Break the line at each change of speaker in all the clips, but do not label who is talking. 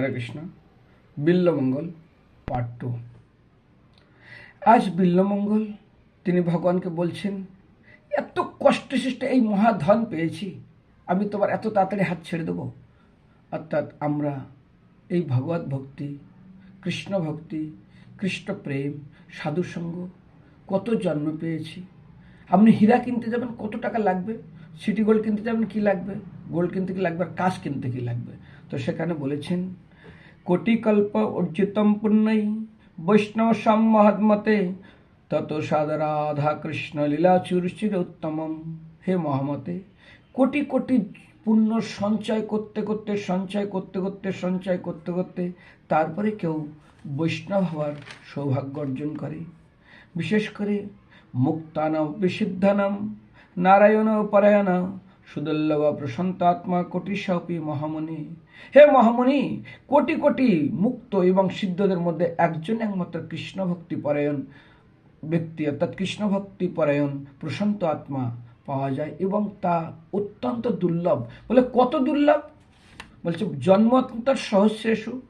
হরে Krishna. Bilwamangal part two আজ বিল্লমঙ্গল, তিনি ভগবানকে বলছেন, এত কষ্ট সৃষ্ট এই মহাধন পেয়েছি, আমি তোমার এত তাড়াতাড়ি হাত ছেড়ে দেবো। অর্থাৎ আমরা এই ভগবত ভক্তি, কৃষ্ণ ভক্তি, কৃষ্ণ প্রেম সাধুসঙ্গ কত জন্ম পেয়েছি। আপনি হীরা কিনতে যাবেন, কত টাকা লাগবে? সিটি গোল্ড কিনতে যাবেন, কি লাগবে? গোল্ড কিনতে কি লাগবে? আর কাজ কিনতে কি লাগবে? তো সেখানে বলেছেন কোটিকল্প অর্জিতম পুণ্যই বৈষ্ণব সম্মহাত্মতে তত সাদা রাধা কৃষ্ণ লীলা চুরচির উত্তমম হে মহামতে কোটি কোটি পুণ্য সঞ্চয় করতে করতে সঞ্চয় করতে করতে সঞ্চয় করতে করতে তারপরে কেউ বৈষ্ণব হওয়ার সৌভাগ্য অর্জন করে বিশেষ করে মুক্তানাম বিশুদ্ধানাম নারায়ণ পরায়ণ সুদল্লভ প্রশান্তাত্মা কোটি সপি মহামণি হে মহামণি, কোটি কোটি মুক্ত এবং সিদ্ধদের মধ্যে একজন একমাত্র কৃষ্ণ ভক্তি পরায়ণ ব্যক্তি, অর্থাৎ কৃষ্ণ ভক্তি পরায়ণ প্রশান্ত আত্মা পাওয়া যায় এবং তা অত্যন্ত দুর্লভ। বলে কত দুর্লভ? বলছে জন্মান্তর সহস্রেষু।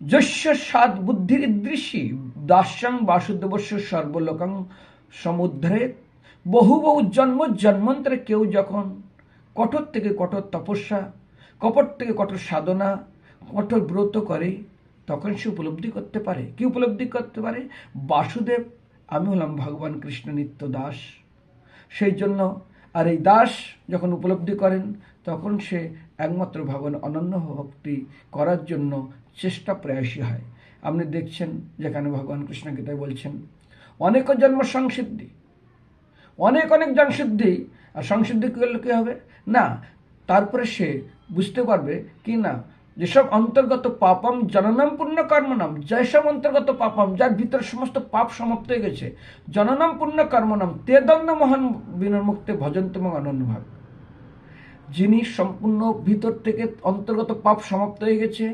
যস্য সাদ বুদ্ধির দৃশ্যি দাস্যাং বাসুদেবস্য সর্বলোকাং সমুদ্রে বহু বহু জন্ম, জন্মান্তরে কেউ যখন কঠোর থেকে কঠোর তপস্যা, কপট থেকে কঠোর সাধনা, কঠোর ব্রত করে, তখন সে উপলব্ধি করতে পারে। কি উপলব্ধি করতে পারে? বাসুদেব, আমি হলাম ভগবান কৃষ্ণ নিত্য দাস। সেই জন্য আর এই দাস যখন উপলব্ধি করেন, তখন সে একমাত্র ভগবান অনন্য ভক্তি করার জন্য চেষ্টা প্রয়াসী হয়। আপনি দেখছেন যেখানে ভগবান কৃষ্ণ গীতায় বলছেন, অনেক জন্ম সংসিদ্ধি অনেক অনেক জনসিদ্ধি, আর সংসিদ্ধি করলে কী হবে? না, তারপরে সে বুঝতে পারবে কি না, যেসব অন্তর্গত পাপম জননাম পুণ্য কর্মনাম যেসব অন্তর্গত পাপম, যার ভিতরে সমস্ত পাপ সমাপ্ত হয়ে গেছে, জননাম পুণ্য কর্মনাম তে দণ্ড মহান বিনর্মুক্তে ভজন্তম অনন্যভাব যিনি সম্পূর্ণ ভিতর থেকে অন্তর্গত পাপ সমাপ্ত হয়ে গেছে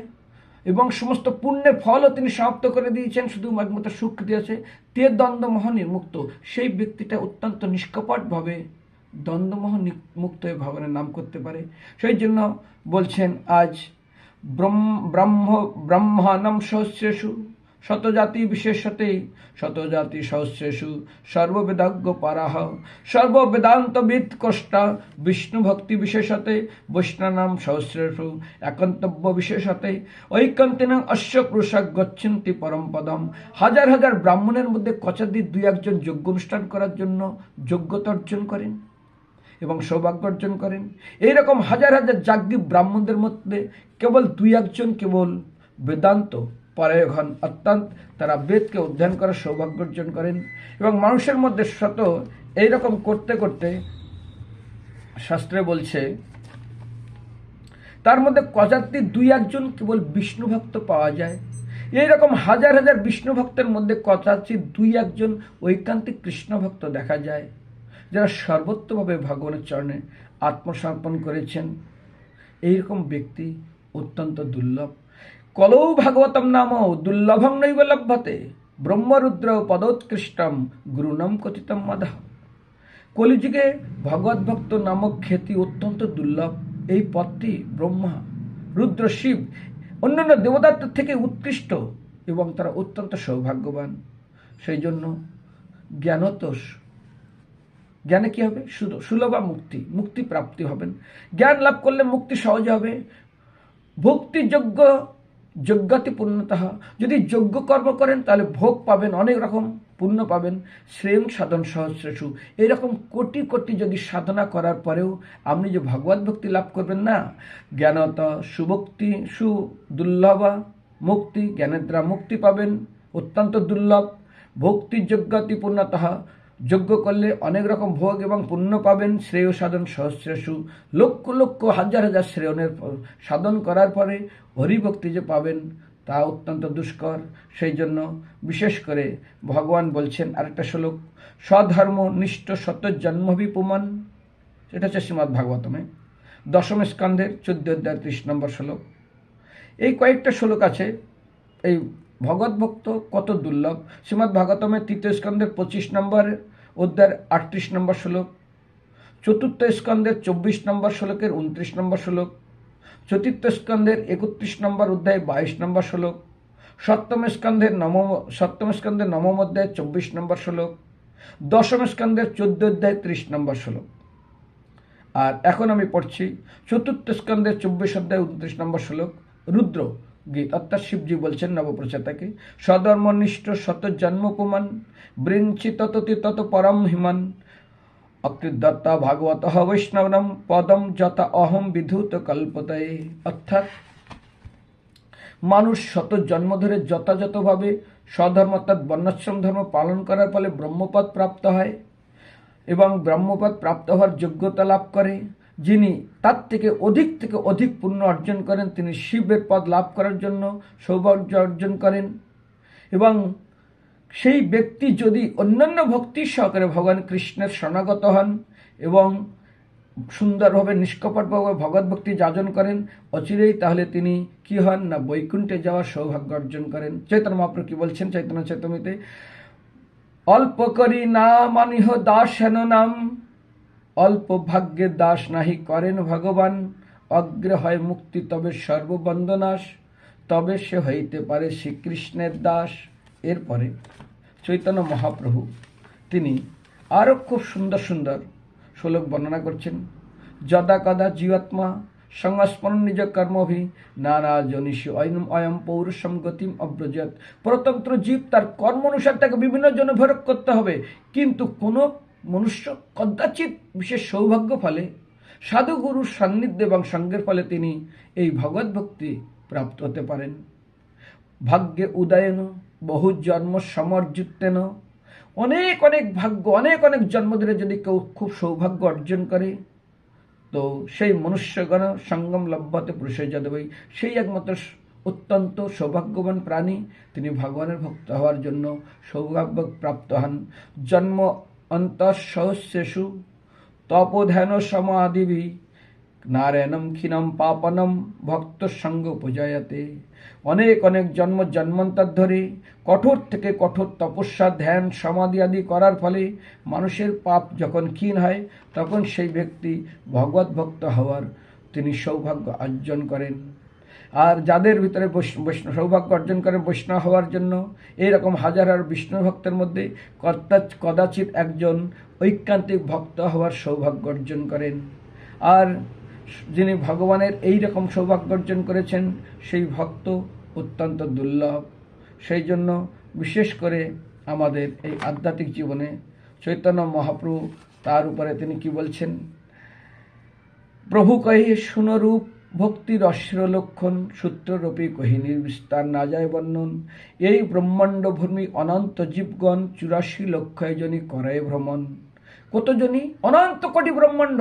এবং সমস্ত পুণ্যের ফলও তিনি সমাপ্ত করে দিয়েছেন শুধু একমাত্র সুখ দিয়েছে, তে দ্বন্দ্বমোহ নির্মুক্ত। সেই ব্যক্তিটা অত্যন্ত নিষ্কপটভাবে দ্বন্দ্বমোহ মুক্ত হয়ে ভগবানের নাম করতে পারে। সেই জন্য বলছেন আজ ব্রহ্ম ব্রহ্ম ব্রহ্মানম সহস্রেষু শতজাতি বিশেষতে শতজাতি সহস্রেষু সর্ববেদাজ্ঞ পারাহ সর্ববেদান্তবিদ কষ্টা বিষ্ণু ভক্তি বিশেষতে বৈষ্ণনাম সহস্রেষু একান্তব্য বিশেষতে ঐকান্তিনাং অশ্ব কৃষক গচ্ছন্তি পরম পদম হাজার হাজার ব্রাহ্মণের মধ্যে কচাদি দুই একজন যোগ্য অনুষ্ঠান করার জন্য যোগ্যতা অর্জন করেন। এবং সৌভাগ্য অর্জন করেন। এইরকম হাজার হাজার যাজ্ঞিক ব্রাহ্মণদের মধ্যে কেবল দুই একজন কেবল বেদান্ত পরায়ক হন। অত্যন্ত তারা বেদকে অধ্যয়ন করার সৌভাগ্য অর্জন করেন এবং মানুষের মধ্যে শত এইরকম করতে করতে শাস্ত্রে বলছে, তার মধ্যে কজাতি দুই একজন কেবল বিষ্ণু ভক্ত পাওয়া যায়। এইরকম হাজার হাজার বিষ্ণু ভক্তের মধ্যে কচাচি দুই একজন ঐকান্তিক কৃষ্ণ ভক্ত দেখা যায়। যারা সর্বত্রভাবে ভগবানের চরণে আত্মসমর্পণ করেছেন, এইরকম ব্যক্তি অত্যন্ত দুর্লভ। কলৌ ভাগবতম নাম দুর্লভং নৈব লভ্যতে, ব্রহ্মরুদ্র পদোৎকৃষ্টম গুরুণম কথিতম মদহ কলিযুগে ভগবত ভক্ত নামক খ্যাতি অত্যন্ত দুর্লভ। এই পদটি ব্রহ্মা, রুদ্র, শিব, অন্যান্য দেবতার থেকে উৎকৃষ্ট এবং তারা অত্যন্ত সৌভাগ্যবান। সেই জন্য জ্ঞানতোষ জ্ঞানে কি হবে? সুল- সুলভা মুক্তি মুক্তি প্রাপ্তি হবেন। জ্ঞান লাভ করলে মুক্তি সহজ হবে। ভক্তিযোগ্য যোগ্যতি পূর্ণতঃ যদি যোগ্য কর্ম করেন, তাহলে ভোগ পাবেন, অনেক রকম পুণ্য পাবেন। শ্রেয়ং সাধন সহস্রেষু এরকম কোটি কোটি যদি সাধনা করার পরেও আপনি যে ভগবত ভক্তি লাভ করবেন না, জ্ঞানত সুভক্তি সু দুর্লভা মুক্তি জ্ঞানের দ্বারা মুক্তি পাবেন, অত্যন্ত দুর্লভ। ভক্তি যোগ্যতি পূর্ণতঃ যজ্ঞ করলে অনেক রকম ভোগ এবং পুণ্য পাবেন। শ্রেয় সাধন সহস্রেষু লক্ষ লক্ষ, হাজার হাজার শ্রেয়নের সাধন করার পরে হরিভক্তি যে পাবেন তা অত্যন্ত দুষ্কর। সেই জন্য বিশেষ করে ভগবান বলছেন আরেকটা শ্লোক, স্বধর্ম নিষ্ঠ সত্য জন্মভিপুমান এটা হচ্ছে শ্রীমৎ ভাগবতমে, দশম স্কন্ধের চোদ্দ অধ্যায় ত্রিশ নম্বর শ্লোক। এই কয়েকটা শ্লোক আছে, এই ভগৎ ভক্ত কত দুর্লভ? শ্রীমৎ ভাগবতমের তৃতীয় স্কন্ধের পঁচিশ নম্বর অধ্যায়ের আটত্রিশ নম্বর শ্লোক, চতুর্থ স্কন্ধের চব্বিশ নম্বর শ্লোকের উনত্রিশ নম্বর শ্লোক, চতুর্থ স্কন্ধের একত্রিশ নম্বর অধ্যায় বাইশ নম্বর শ্লোক, সপ্তম স্কন্ধের নবম, সপ্তম স্কন্ধের নবম অধ্যায় চব্বিশ নম্বর শ্লোক, দশম স্কন্ধের চোদ্দ অধ্যায় ত্রিশ নম্বর শ্লোক। আর এখন আমি পড়ছি চতুর্থ স্কন্ধের চব্বিশ অধ্যায় উনত্রিশ নম্বর শ্লোক, রুদ্র অর্থাৎ শিবজি বলছেন নবপ্রচাতাকে সধর্মনিষ্ঠ শত জন্মপুমান বৃঞ্চি তততি তত পরম হিমান। অকৃদত্তা ভাগবত বৈষ্ণবনম পদম যত অহম বিধূত কল্পতয়ে অর্থাৎ মানুষ শত জন্ম ধরে যথাযথভাবে স্বধর্ম অর্থাৎ বর্ণাশ্রম ধর্ম পালন করার ফলে ব্রহ্মপদ প্রাপ্ত হয় এবং ব্রহ্মপদ প্রাপ্ত হওয়ার যোগ্যতা লাভ করে। যিনি তার থেকে অধিক থেকে অধিক পুণ্য অর্জন করেন, তিনি শিবের পদ লাভ করার জন্য সৌভাগ্য অর্জন করেন। এবং সেই ব্যক্তি যদি অন্যান্য ভক্তি সহকারে ভগবান কৃষ্ণের শরণাগত হন এবং সুন্দরভাবে নিষ্কপটভাবে ভগবত ভক্তি যাজন করেন অচিরেই, তাহলে তিনি কি হন না বৈকুণ্ঠে যাওয়ার সৌভাগ্য অর্জন করেন। চৈতন্য মহাপ্রভু কি বলছেন চৈতন্য চেতমিতে অল্প করি না মানিহ দাস হেন নাম অল্প ভাগ্যের দাস নাহি করেন ভগবান, অগ্র হয় মুক্তি তবে সর্ববন্দনাশ, তবে সে হইতে পারে শ্রীকৃষ্ণের দাস। এরপরে চৈতন্য মহাপ্রভু, তিনি আরও খুব সুন্দর সুন্দর শ্লোক বর্ণনা করছেন। যদা কদা জীবাত্মা সংস্মরণ নিজ কর্মভি নানা জনিষি অয়ম অয়ম পৌরুষম গতিম অব্রজত। প্রতন্ত্র জীব তার কর্ম অনুসার তাকে বিভিন্ন জন ভৈরব করতে হবে। কিন্তু কোনো মনুষ্য কদাচিৎ বিশেষ সৌভাগ্য ফলে, সাধুগুরুর সান্নিধ্য এবং সঙ্গের ফলে তিনি এই ভগবত ভক্তি প্রাপ্ত হতে পারেন। ভাগ্যে উদয়ন বহু জন্ম সমর্যুক্তেন অনেক অনেক ভাগ্য, অনেক অনেক জন্ম ধরে যদি কেউ খুব সৌভাগ্য অর্জন করে, তো সেই মনুষ্যগণ সঙ্গম লভ্যতে পুরুষে যাদবই সেই একমাত্র অত্যন্ত সৌভাগ্যবান প্রাণী। তিনি ভগবানের ভক্ত হওয়ার জন্য সৌভাগ্য প্রাপ্ত হন। জন্ম অন্তঃসহস্যেষু তপোধ্যান সমাদিবি নারায়ণম ক্ষীণম পাপনম ভক্ত সঙ্গ পূজায়াতে অনেক অনেক জন্ম জন্মান্তর ধরে কঠোর থেকে কঠোর তপস্যা, ধ্যান, সমাধি আদি করার ফলে মানুষের পাপ যখন ক্ষীণ হয়, তখন সেই ব্যক্তি ভগবত ভক্ত হওয়ার তিনি সৌভাগ্য অর্জন করেন। আর যাদের ভিতরে বৈষ্ণ- বৈষ্ণব, সৌভাগ্য অর্জন করেন বৈষ্ণব হওয়ার জন্য, এইরকম হাজার হাজার বিষ্ণু ভক্তের মধ্যে কদাচ, কদাচিৎ একজন ঐকান্তিক ভক্ত হওয়ার সৌভাগ্য অর্জন করেন। আর যিনি ভগবানের এই রকম সৌভাগ্য অর্জন করেছেন, সেই ভক্ত অত্যন্ত দুর্লভ। সেই জন্য বিশেষ করে আমাদের এই আধ্যাত্মিক জীবনে চৈতন্য মহাপ্রভু তার উপরে তিনি কি বলছেন? প্রভু কহে, শুনরূপ ভক্তির অশ্র লক্ষণ সূত্ররূপী কহিনীর বিস্তার না যায় বর্ণন। এই ব্রহ্মাণ্ড ভূমি অনন্ত জীবগণ চুরাশি লক্ষ জনী করায় ভ্রমণ। কতজনই অনন্ত কোটি ব্রহ্মাণ্ড।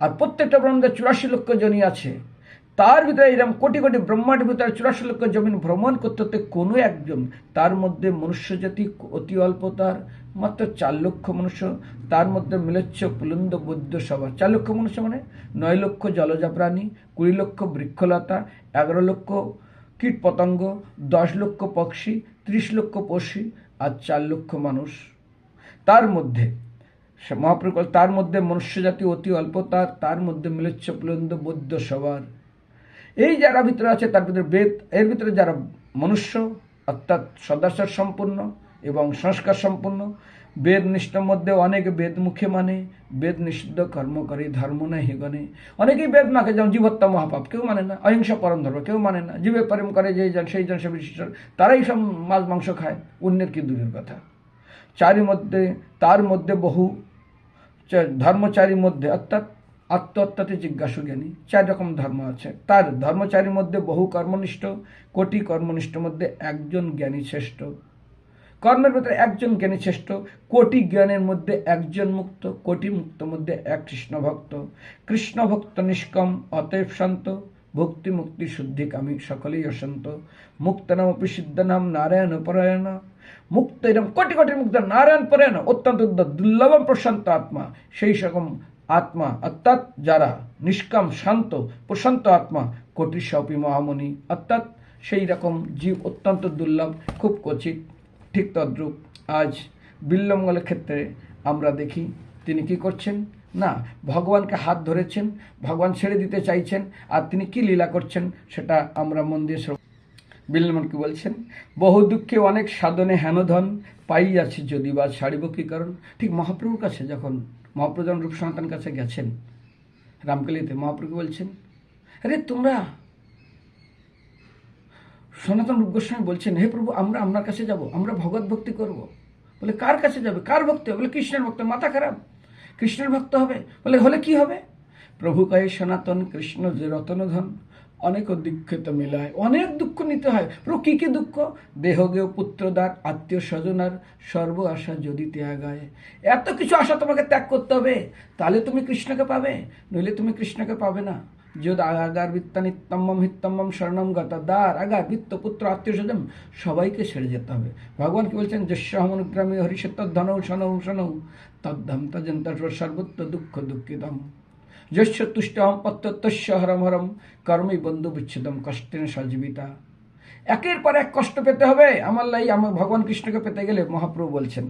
আর প্রত্যেকটা ব্রহ্মাণ্ডে চুরাশি লক্ষ জনী আছে। তার ভিতরে এরকম কোটি কোটি ব্রহ্মাণ্ডের ভিতরে চুরাশি লক্ষ জমিন ভ্রমণ করতে হতে কোনো একজন, তার মধ্যে মনুষ্য জাতি অতি অল্প, তার মাত্র চার লক্ষ মনুষ্য, তার মধ্যে মিলেচ্ছ পুলন্দ বৌদ্ধ সভা। চার লক্ষ মনুষ্য মানে নয় লক্ষ জলজা প্রাণী, কুড়ি লক্ষ বৃক্ষলতা, এগারো লক্ষ কীট পতঙ্গ দশ লক্ষ পক্ষী, ত্রিশ লক্ষ পশু আর চার লক্ষ মানুষ। তার মধ্যে সে মহাপ্রকল তার মধ্যে মনুষ্য জাতি অতি অল্প, তার তার মধ্যে মিলেচ্ছ পুলন্দ বৌদ্ধ সবার এই যারা ভিতরে আছে, তার ভিতরে বেদ, এর ভিতরে যারা মনুষ্য, অর্থাৎ সদাচার সম্পূর্ণ এবং সংস্কার সম্পূর্ণ, বেদ নিষ্ঠর মধ্যে অনেক বেদ মুখে মানে বেদ নিষিদ্ধ কর্ম করে ধর্ম নেই হিগণে অনেকেই বেদ মাকে যেমন জীবত্তা মহাপাপ, কেউ মানে না। অহিংসা পরম ধর্ম, কেউ মানে না। জীবে প্রেম করে যেই জন, সেই জন, সে বিশিষ্ট তারাই সব মাছ, মাংস খায়। অন্যের কি দূরের কথা? চারি মধ্যে তার মধ্যে বহু ধর্মচারীর মধ্যে, অর্থাৎ আত্মহত্যাতে জিজ্ঞাসু জ্ঞানী। চার রকম ধর্ম আছে। তার ধর্মচারীর মধ্যে বহু কর্মনিষ্ঠ, কোটি কর্মনিষ্ঠর মধ্যে একজন জ্ঞানী শ্রেষ্ঠ। কর্মের ভিতরে একজন জ্ঞানী শ্রেষ্ঠ, কোটি জ্ঞানের মধ্যে একজন মুক্ত, কোটি মুক্ত মধ্যে এক কৃষ্ণ ভক্ত কৃষ্ণ ভক্ত নিষ্কম, অতএব শান্ত, ভক্তি মুক্তি শুদ্ধি কামী, সকলেই অশান্ত। মুক্ত নাম সিদ্ধ নাম নারায়ণ পরায়ণ। মুক্ত এরকম কোটি কোটি মুক্ত নারায়ণ পরায়ণ, অত্যন্ত দুর্লভ প্রশান্ত আত্মা। সেই রকম আত্মা, অর্থাৎ যারা নিষ্কাম, শান্ত, প্রশান্ত আত্মা কোটি সপি মহামণি, অর্থাৎ সেই রকম জীব অত্যন্ত দুর্লভ, খুব কচিত, ঠিক তদ্রূপ। আজ বিল্লমঙ্গলের ক্ষেত্রে আমরা দেখি, তিনি কি করছেন? না, ভগবানকে হাত ধরেছেন, ভগবান ছেড়ে দিতে চাইছেন, আর তিনি কি লীলা করছেন সেটা আমরা মন দিয়ে বিল্লমন কি বলছেন? বহু দুঃখে অনেক সাধনে হেনধন পাই আছে যদি বা ছাড়িব কি কারণ? ঠিক মহাপ্রভুর কাছে যখন মহাপ্রভু যখন রূপ সনাতন কাছে গেছেন। রামকালিতে মহাপ্রভু বলছেন, আরে তোমরা সনাতন রূপ গোস্বামী বলছেন, হে প্রভু, আমরা আপনার কাছে যাব, আমরা ভগবত ভক্তি করব। বলে, কার কাছে যাবে? কার ভক্ত বলে, কৃষ্ণের ভক্ত, মাথা খারাপ। কৃষ্ণের ভক্ত হবে? বলে, হলে কি হবে? প্রভু কয়ে সনাতন কৃষ্ণ যে রতনধন অনেক দুঃখিত মিলায়, অনেক দুঃখ নিতে হয়। প্রভু, কী কী দুঃখ? দেহগেয় পুত্রদার আত্মীয় স্বজনার সর্ব আশা যদি ত্যাগায় এত কিছু আশা তোমাকে ত্যাগ করতে হবে, তাহলে তুমি কৃষ্ণকে পাবে, নইলে তুমি কৃষ্ণকে পাবে না। যদ, আগার বিত্ত নিত্যম্মম হিত্যম্মম শরণম গতা দ্বার আগার, বৃত্ত, পুত্র আত্মীয় স্বজন সবাইকে ছেড়ে যেতে হবে। ভগবান কি বলছেন? হমনুগ্রামী হরিষত্ব ধনৌ শনৌ শনৌ, তদ্ধম তজন্ত সর্বত্র দুঃখ দুঃখিতম। যস্য তুষ্টম পত্যস্য হরম হরম কর্মই বন্ধু বিচ্ছেদম কষ্টেন সজীবিতা একের পর এক কষ্ট পেতে হবে, আমার লাই আমার ভগবান কৃষ্ণকে পেতে গেলে মহাপ্রভু বলছেন,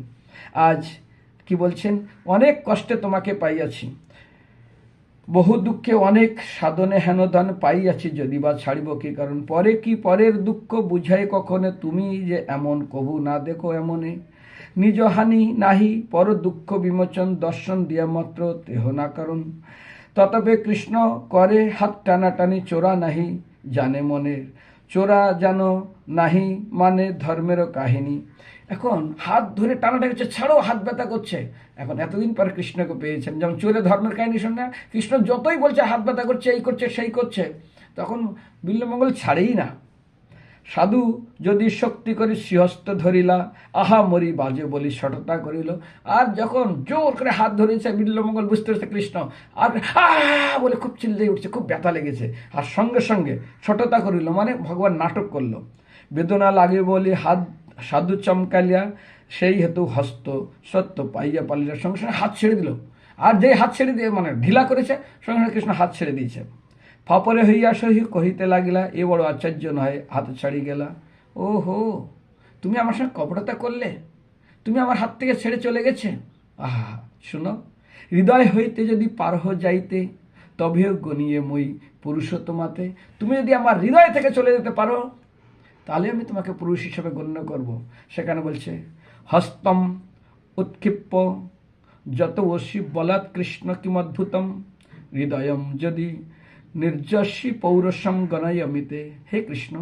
আজ কি বলছেন? অনেক কষ্টে তোমাকে পাইয়াছি। বহু দুঃখে অনেক সাধনে হেনদান পাইয়াছি যদি বা ছাড়িব কি কারণ? পরে কি পরের দুঃখ বুঝাই কখনে? তুমি যে এমন কবু না দেখো এমনে। নিজ হানি নাহি, পর দুঃখ বিমোচন দর্শন দিয়া মাত্র দেহ না কারণ। ততবে কৃষ্ণ করে হাত টানাটানি, চোরা নাহি জানে মনের। চোরা যেন নাহি মানে ধর্মেরও কাহিনী। এখন হাত ধরে টানাটা হচ্ছে ছাড়ো, হাত ব্যথা করছে। এখন এতদিন পর কৃষ্ণকে পেয়েছেন। যেমন চোরে ধর্মের কাহিনী শুনে কৃষ্ণ যতই বলছে হাত ব্যথা করছে, এই করছে, সেই করছে, তখন বিল্লমঙ্গল ছাড়েই না। সাধু যদি শক্তি করে শ্রীহস্ত ধরিলা, আহা মরি বাজে বলি সটতা করিল। আর যখন জোর করে হাত ধরেছে বিল্লমঙ্গল বুঝতে পেরেছে কৃষ্ণ, আর বলে খুব চিল্লিয়ে উঠছে, খুব ব্যথা লেগেছে। আর সঙ্গে সঙ্গে সটতা করিল মানে ভগবান নাটক করল। বেদনা লাগে বলে হাত, সাধু চমকালিয়া সেই হেতু হস্ত সত্য পাইয়া পালিয়া সঙ্গে সঙ্গে হাত ছেড়ে দিল। আর যেই হাত ছেড়ে দিয়ে মানে ঢিলা করেছে, সঙ্গে সঙ্গে কৃষ্ণ হাত ছেড়ে দিয়েছে। ফাপরে হইয়া সহি কহিতে লাগিলা, এ বড় আশ্চর্য নয়, হাত ছাড়ি গেলা। ও হো তুমি আমার সঙ্গে কপটতা করলে? তুমি আমার হাত থেকে ছেড়ে চলে গেছে? আহা, শুনো, হৃদয় হইতে যদি পারহ যাইতে, তবেও গনিয়ে মই পুরুষোত্তমাতে তুমি যদি আমার হৃদয় থেকে চলে যেতে পারো, তাহলে আমি তোমাকে পুরুষ হিসেবে গণ্য করব। সেখানে বলছে, হস্তম উৎক্ষিপ্য যত অসি বলাৎ কৃষ্ণ কিমদ্ভুতম, হৃদয়ম যদি নির্যস্বী পৌরসম গণয়মিতে। হে কৃষ্ণ,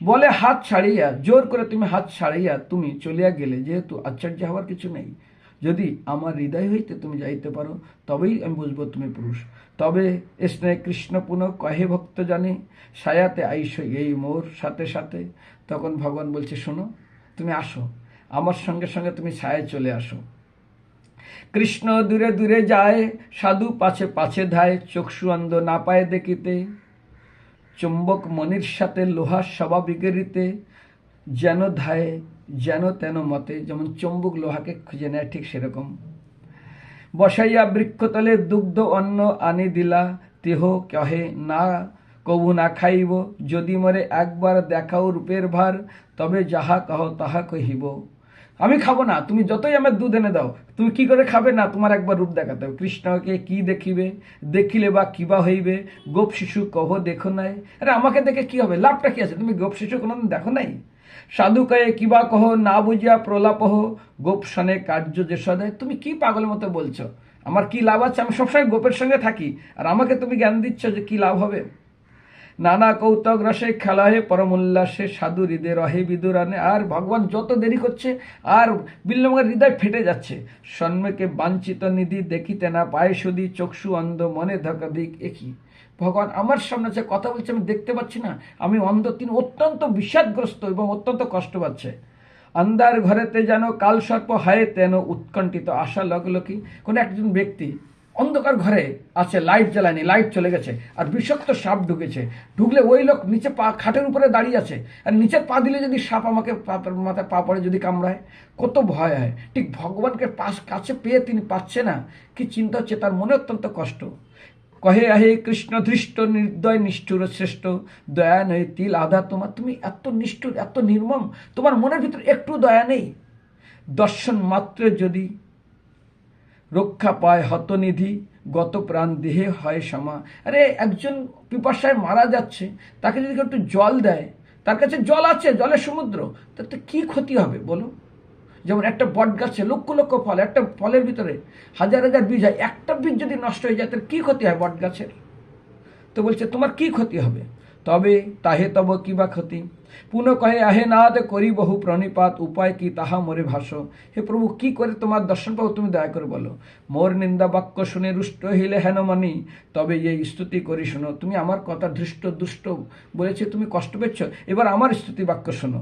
বলে হাত ছাড়িয়া, জোর করে তুমি হাত ছাড়িয়া তুমি চলিয়া গেলে, যেহেতু আশ্চর্য হওয়ার কিছু নেই। যদি আমার হৃদয় হইতে তুমি যাইতে পারো, তবেই আমি বুঝব তুমি পুরুষ। তবে স্নেহ কৃষ্ণ পুনঃ কহে ভক্ত জানে সায়াতে আইস এই মোর সাথে সাথে। তখন ভগবান বলছে, শোনো, তুমি আসো। আমার সঙ্গে সঙ্গে তুমি ছায়ায় চলে আসো। কৃষ্ণ দূরে দূরে যায়, সাধু পাছে পাছে ধায়, চক্ষু অন্ধ না পায় দেখিতে। চুম্বক মনির সাথে লোহার স্বাভাবিকেরিতে যেন ধায়, যেন তেন মতে, যেমন চুম্বক লোহাকে খুঁজে নেয় ঠিক সেরকম। বসাইয়া বৃক্ষতলে দুগ্ধ অন্ন আনি দিলা, তেহ কহে, না, কবু না খাইব, যদি মরে একবার দেখাও রূপের ভার, তবে যাহা কহ তাহা কহিব। আমি খাব না, তুমি যতই আমার দুধ এনে দাও, তুমি কি করে খাবে? না, তোমার একবার রূপ দেখাতে হবে। কৃষ্ণকে কি দেখিবে? দেখিলে বা কিবা হইবে? গোপ শিশু কহ দেখো নাই। আরে, আমাকে দেখে কি হবে? লাভটা কি আছে? তুমি গোপ শিশু কোনোদিন দেখো নাই? সাধু কয়ে কিবা কহ, না বুঝিয়া প্রলাপ প্রলাপহ গোপ শনে কার্য যে সদায় তুমি কি পাগলের মতো বলছো? আমার কি লাভ আছে? আমি সবসময় গোপের সঙ্গে থাকি। আর আমাকে তুমি জ্ঞান দিচ্ছ যে কি লাভ হবে? নানা কৌতক রসে খেলা হে পরম উল্লাসে সাধু হৃদয় রহে বিদুরানে। আর ভগবান যত দেরি করছে, আর বিল্লমের হৃদয় ফেটে যাচ্ছে। সন্মুখে বাঞ্ছিত নিধি দেখিতে না পায়ে সুদি চক্ষু অন্ধ, মনে ধকাধিক একই। ভগবান আমার সামনে যে কথা বলছে, আমি দেখতে পাচ্ছি না। আমি অন্ধ তিনি অত্যন্ত বিষাদগ্রস্ত এবং অত্যন্ত কষ্ট পাচ্ছে। আন্দার ঘরেতে যেন কালসর্প হায়, তেন উৎকণ্ঠিত আশা লগলকি। কোনো একজন ব্যক্তি অন্ধকার ঘরে আছে লাইট জ্বালায়নি লাইট চলে গেছে, আর বিষাক্ত সাপ ঢুকেছে। ঢুকলে ওই লোক নিচে পা, খাটের উপরে দাঁড়িয়ে আছে। আর নিচের পা দিলে যদি সাপ আমাকে মাথায় পা পড়ে, যদি কামড়ায়, কত ভয় হয়। ঠিক ভগবানকে পাশ, কাছে পেয়ে তিনি পাচ্ছে না। কি চিন্তা হচ্ছে? তার মনে অত্যন্ত কষ্ট। কহে, আহে কৃষ্ণ ধৃষ্ট, নির্দয়, নিষ্ঠুর, শ্রেষ্ঠ, দয়া নেই তিল আধা তোমার। তুমি এত নিষ্ঠুর, এত নির্মম। তোমার মনের ভিতরে একটু দয়া নেই। দর্শন মাত্রে যদি রক্ষা পায় হতনিধি। গত প্রাণ দেহে হয় সমা। আরে, একজন পিপাসায় মারা যাচ্ছে, তাকে যদি একটু জল দেয়, তার কাছে জল আছে, জলের সমুদ্র, তাতে কি ক্ষতি হবে বলো? যেমন একটা বট গাছে লক্ষ লক্ষ ফল, একটা ফলের ভিতরে হাজার হাজার বীজ হয়, একটা বীজ যদি নষ্ট হয়ে যায়, তার কি ক্ষতি হয় বট গাছের তো বলছে, তোমার কি ক্ষতি হবে? তবে তাহে তব কি বা ক্ষতি? পুনঃ কহে, আহে নাদ করি বহু প্রণিপাত, উপায় কি তাহা মোরে ভাস হে প্রভু, কি করে তোমার দর্শন পাবো তুমি দয়া করে বলো। মোর নিন্দা বাক্য শুনে রুষ্ট হইলে হেন মানি, তবে এই স্তুতি করি শোনো। তুমি আমার কথা ধৃষ্ট দুষ্ট বলেছে, তুমি কষ্ট পেয়েছ, এবার আমার স্তুতি বাক্য শোনো।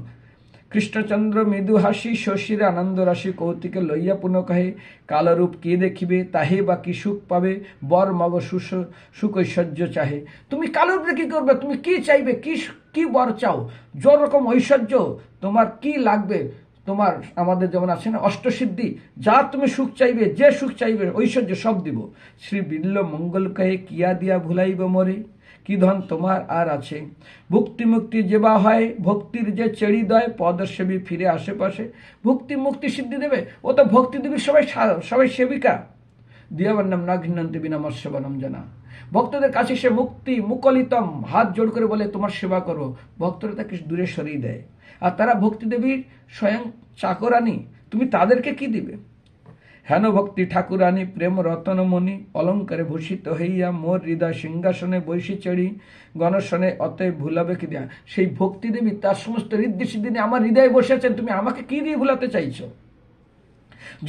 কৃষ্ণচন্দ্র মৃদু হাসি, শশীর আনন্দ রাশি কৌতিকে লইয়া পুনঃ কহে, কালরূপ কে দেখিবে, তাহে বা কি সুখ পাবে? বর, মগ, সুস সুখ ঐশ্বর্য চাহে। তুমি কালরূপে কি করবে? তুমি কি চাইবে? কি কি বর চাও? যত রকম ঐশ্বর্য? তোমার কি লাগবে? তোমার আমাদের যেমন আছে না, অষ্টসিদ্ধি? যা তুমি সুখ চাইবে, যে সুখ চাইবে, ঐশ্বর্য সব দিব। শ্রী বিল্ল মঙ্গল কহে, কিয়া দিয়া ভুলাইব মরে? কি ধন তোমার আর আছে? ভক্তি মুক্তি যে বা হয়, ভক্তির যে চেড়ি দয়, পদসেবী ফিরে আশেপাশে। ভক্তি মুক্তি সিদ্ধি দেবে? ও তো ভক্তি দেবীর সবাই সবাই সেবিকা। দিয়াবন্নম না ঘৃণন্তি বিনামস্যবনম জানা। ভক্তদের কাছে সে মুক্তি মুকলিতম। হাত জোড় করে বলে, তোমার সেবা করো। ভক্তরা তাকে দূরে সরিয়ে দেয়। আর তারা ভক্তি দেবীর স্বয়ং চাকরানি তুমি তাদেরকে কি দিবে? হেন ভক্তি ঠাকুরানী প্রেম রতনমণি অলঙ্কারে ভূষিত হইয়া মোর হৃদয় সিংহাসনে বৈশি চড়ি, গণসনে অতএব ভুলাবে কি দেয়া? সেই ভক্তি দেবী, তার সমস্ত ঋদ্ধি সিদ্ধি আমার হৃদয়ে বসে আছেন, তুমি আমাকে কি দিয়ে ভুলাতে চাইছো?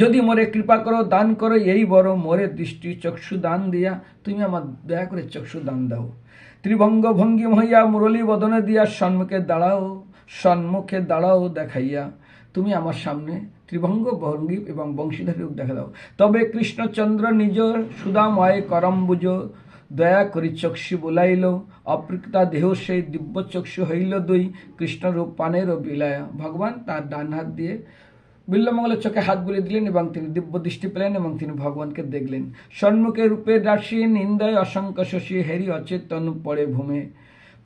যদি মোরে কৃপা করো, দান করো, এই বড় মোরে দৃষ্টি চক্ষু দান দিয়া, তুমি আমার দয়া করে চক্ষু দান দাও। ত্রিভঙ্গ ভঙ্গি হইয়া মুরলী বদনে দিয়া সন্মুখে দাঁড়াও সন্মুখে দাঁড়াও দেখাইয়া তুমি আমার সামনে ত্রিভঙ্গ ভঙ্গি এবং বংশীধারী রূপ দেখা দাও। তবে কৃষ্ণচন্দ্র নিজ সুদাময় করম্বুজ দয়া করি চক্ষু বোলাইল অপৃক্তা দেহ সেই দিব্য চক্ষু হইল দুই, কৃষ্ণরূপ পানের বিলায়া। ভগবান তার ডান হাত দিয়ে বিল্লমঙ্গলের চোখে হাত বুলিয়ে দিলেন এবং তিনি দিব্য দৃষ্টি পেলেন এবং তিনি ভগবানকে দেখলেন। সন্মুখে রূপে রাশি, নিন্দায় অসংখ্য শশী, হেরি অচেতন পড়ে ভূমে।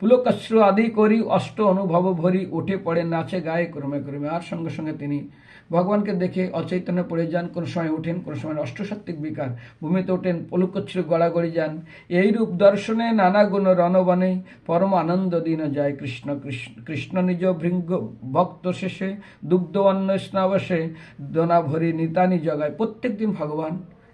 পুলকশ্রু আদি করি, অষ্ট অনুভব ভরি, উঠে পড়ে, নাচে, গায়ে, ক্রমে ক্রমে। আর সঙ্গে সঙ্গে তিনি ভগবানকে দেখে অচৈতন্য পড়ে যান, কোনো সময় ওঠেন কোনো সময় অষ্টসাত্ত্বিক বিকার। ভূমিতে ওঠেন পলুকচ্ছ্র গড়াগড়ি যান। এই রূপ দর্শনে নানা গুণ রণবনে পরম আনন্দ দিন যায় কৃষ্ণ কৃষ্ণ নিজ ভৃঙ্গ ভক্ত শেষে, দুগ্ধ অন্ন স্নাবসে, দোনা ভরি নিতানি জগায়। প্রত্যেক দিন ভগবান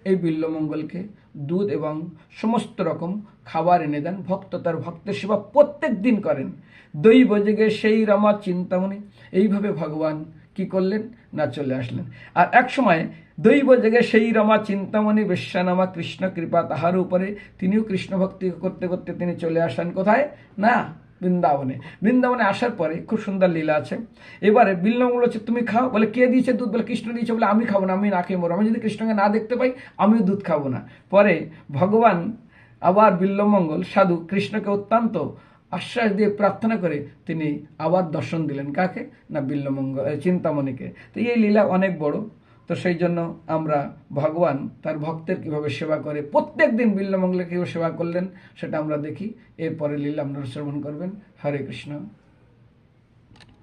এই বিল্লমঙ্গলকে দুধ এবং সমস্ত রকম খাবার এনে দেন, ভক্ত তার ভক্তের সেবা প্রত্যেক দিন করেন। দৈব জেগে সেই রামা চিন্তামণি, এইভাবে ভগবান কি করলেন? না চলে আসলেন। আর এক সময় দৈব জেগে সেই রমা চিন্তামণি বেশ্যানামা কৃষ্ণ কৃপা তাহার উপরে তিনিও কৃষ্ণ ভক্তি করতে করতে তিনি চলে আসেন কোথায়? না, বৃন্দাবনে। বৃন্দাবনে আসার পরে খুব সুন্দর লীলা আছে। এবারে বিল্লমঙ্গল হচ্ছে তুমি খাও। বলে, কে দিয়েছে দুধ? বলে, কৃষ্ণ দিয়েছে। বলে, আমি খাব না, আমি না খেয়ে মরবো। আমি যদি কৃষ্ণকে না দেখতে পাই, আমিও দুধ খাব না। পরে ভগবান আবার বিল্লমঙ্গল সাধু কৃষ্ণকে অত্যন্ত আশ্বাস দিয়ে প্রার্থনা করে তিনি আবার দর্শন দিলেন। কাকে? না, বিল্লমঙ্গল চিন্তামণিকে। তো এই লীলা অনেক বড়। তো সেই জন্য আমরা ভগবান তার ভক্তের কীভাবে সেবা করে, প্রত্যেক দিন বিল্লমঙ্গলে কীভাবে সেবা করলেন, সেটা আমরা দেখি। এরপরে লীলা আপনারা শ্রবণ করবেন। হরে কৃষ্ণ।